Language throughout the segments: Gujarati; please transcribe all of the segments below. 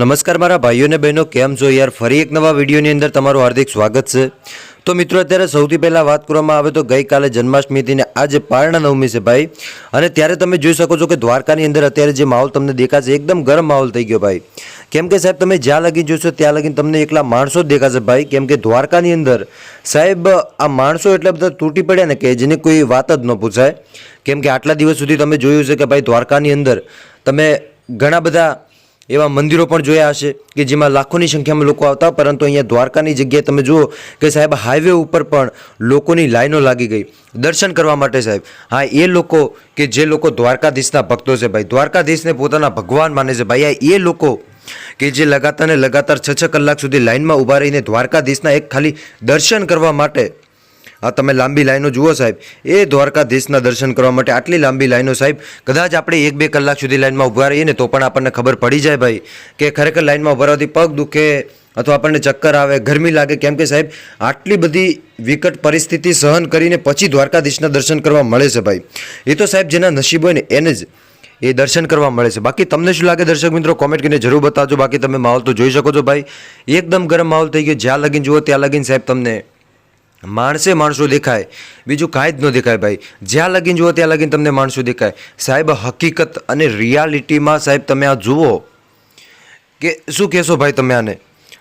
નમસ્કાર મારા ભાઈઓ અને બહેનો, કેમ છો યાર? ફરી એક નવા વિડીયોની અંદર તમારું હાર્દિક સ્વાગત છે. તો મિત્રો, અત્યારે સૌથી પહેલાં વાત કરવામાં આવે તો ગઈકાલે જન્માષ્ટમી હતી ને આજે પારણા નવમી છે ભાઈ. અને ત્યારે તમે જોઈ શકો છો કે દ્વારકાની અંદર અત્યારે જે માહોલ તમને દેખાશે એકદમ ગરમ માહોલ થઈ ગયો ભાઈ. કેમ કે સાહેબ, તમે જ્યાં લગી જોશો, ત્યાં લગીને તમને એકલા માણસો જ દેખાશે ભાઈ. કેમ કે દ્વારકાની અંદર સાહેબ, આ માણસો એટલા બધા તૂટી પડ્યા ને કે જેની કોઈ વાત જ ન પૂછાય. કેમ કે આટલા દિવસ સુધી તમે જોયું છે કે ભાઈ દ્વારકાની અંદર તમે ઘણા બધા એવા મંદિરો પણ જોયા હશે કે જેમાં લાખોની સંખ્યામાં લોકો આવતા, પરંતુ અહીંયા દ્વારકાની જગ્યાએ તમે જુઓ કે સાહેબ હાઈવે ઉપર પણ લોકોની લાઈનો લાગી ગઈ. દર્શન કરવા માટે સાહેબ. હા, એ લોકો કે જે લોકો દ્વારકાધીશના ભક્તો છે ભાઈ, દ્વારકાધીશને પોતાના ભગવાન માને છે ભાઈ. આ એ લોકો કે જે લગાતાર ને લગાતાર છ છ કલાક સુધી લાઈનમાં ઊભા રહીને દ્વારકાધીશના એક ખાલી દર્શન કરવા માટે આ તમે લાંબી લાઈનો જુઓ સાહેબ. એ દ્વારકાધીશના દર્શન કરવા માટે આટલી લાંબી લાઈનો સાહેબ, કદાચ આપણે એક બે કલાક સુધી લાઈનમાં ઊભા રહીએ ને તો પણ આપણને ખબર પડી જાય ભાઈ કે ખરેખર લાઈનમાં ઊભા રહેવાથી પગ દુખે અથવા આપણને ચક્કર આવે, ગરમી લાગે. કેમ કે સાહેબ, આટલી બધી વિકટ પરિસ્થિતિ સહન કરીને પછી દ્વારકાધીશના દર્શન કરવા મળે છે ભાઈ. એ તો સાહેબ જેના નસીબ હોય ને એને જ એ દર્શન કરવા મળે છે. બાકી તમને શું લાગે દર્શક મિત્રો? કોમેન્ટ કરીને જરૂર બતાવજો. બાકી તમે માહોલ તો જોઈ શકો છો ભાઈ. એકદમ ગરમ માહોલ થઈ ગયો. જ્યાં લગીને જુઓ ત્યાં લગીને સાહેબ તમને માણસે માણસો દેખાય, બીજું કાંઈ જ ન દેખાય ભાઈ. જ્યાં લગીને જુઓ ત્યાં લગીને તમને માણસો દેખાય. સાહેબ, હકીકત અને રિયાલિટીમાં સાહેબ તમે આ જુઓ. કે શું કહેશો ભાઈ તમે આને?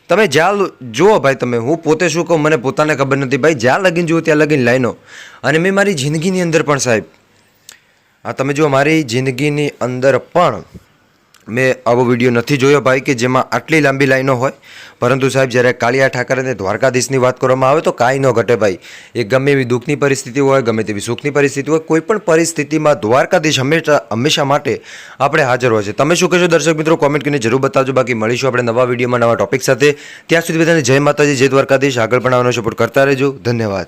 તમે જ્યાં જુઓ ભાઈ તમે, હું પોતે શું કહું મને પોતાને ખબર નથી ભાઈ. જ્યાં લગીને જુઓ ત્યાં લગીને લાઈનો. અને મેં મારી જિંદગીની અંદર પણ સાહેબ, આ તમે જુઓ મારી જિંદગીની અંદર પણ મેં આવો વીડિયો નથી જોયો ભાઈ કે જેમાં આટલી લાંબી લાઈનો હોય. પરંતુ સાહેબ, જ્યારે કાળિયા ઠાકર અને દ્વારકાધીશની વાત કરવામાં આવે તો કાંઈ ન ઘટે ભાઈ. એ ગમે એવી દુઃખની પરિસ્થિતિ હોય, ગમે તેવી સુખની પરિસ્થિતિ હોય કોઈપણ પરિસ્થિતિમાં દ્વારકાધીશ હંમેશા હંમેશા માટે આપણે હાજર હોય છે. તમે શું કહેશો દર્શક મિત્રો? કોમેન્ટ કરીને જરૂર બતાવજો. બાકી મળીશું આપણે નવા વિડીયોમાં નવા ટોપિક સાથે. ત્યાં સુધી બધાને જય માતાજી, જય દ્વારકાધીશ. આગળ પણ આવવાનો સપોર્ટ કરતા રહેજો. ધન્યવાદ.